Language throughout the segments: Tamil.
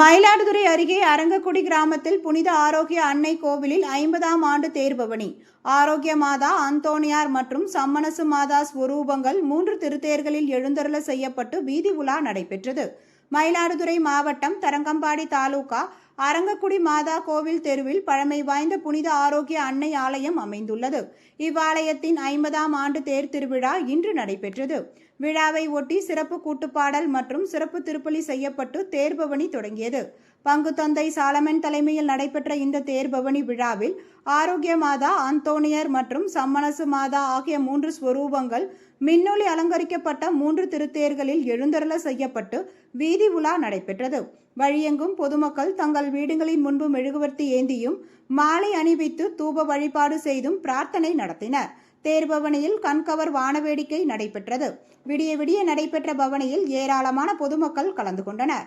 மயிலாடுதுறை அருகே அரங்கக்குடி கிராமத்தில் புனித ஆரோக்கிய அன்னை கோவிலில் ஐம்பதாம் ஆண்டு தேர்பவனி ஆரோக்கிய மாதா அந்தோணியார் மற்றும் சம்மனசு மாதா ஸ்வரூபங்கள் மூன்று திருத்தேர்களில் எழுந்தருள செய்யப்பட்டு வீதி உலா நடைபெற்றது. மயிலாடுதுறை மாவட்டம் தரங்கம்பாடி தாலுகா அரங்கக்குடி மாதா கோவில் தெருவில் பழமை வாய்ந்த புனித ஆரோக்கிய அன்னை ஆலயம் அமைந்துள்ளது. இவ்வாலயத்தின் ஐம்பதாம் ஆண்டு தேர் திருவிழா இன்று நடைபெற்றது. விழாவை ஒட்டி சிறப்பு கூட்டுப்பாடல் மற்றும் சிறப்பு திருப்பலி செய்யப்பட்டு தேர்பவனி தொடங்கியது. பங்கு தந்தை சாலமன் தலைமையில் நடைபெற்ற இந்த தேர்பவனி விழாவில் ஆரோக்கிய மாதா அந்தோனியர் மற்றும் சம்மனசு மாதா ஆகிய மூன்று ஸ்வரூபங்கள் மின்னொளி அலங்கரிக்கப்பட்ட மூன்று திருத்தேர்களில் எழுந்தருள செய்யப்பட்டு வீதி உலா நடைபெற்றது. வழியெங்கும் பொதுமக்கள் தங்கள் வீடுகளின் முன்பு மெழுகுவர்த்தி ஏந்தியும் மாலை அணிவித்து தூப வழிபாடு செய்தும் பிரார்த்தனை நடத்தினர். தேர் பவனியில் கண்கவர் வானவேடிக்கை நடைபெற்றது. விடிய விடிய நடைபெற்ற பவனியில் ஏராளமான பொதுமக்கள் கலந்து கொண்டனர்.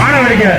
வானவேடிக்கை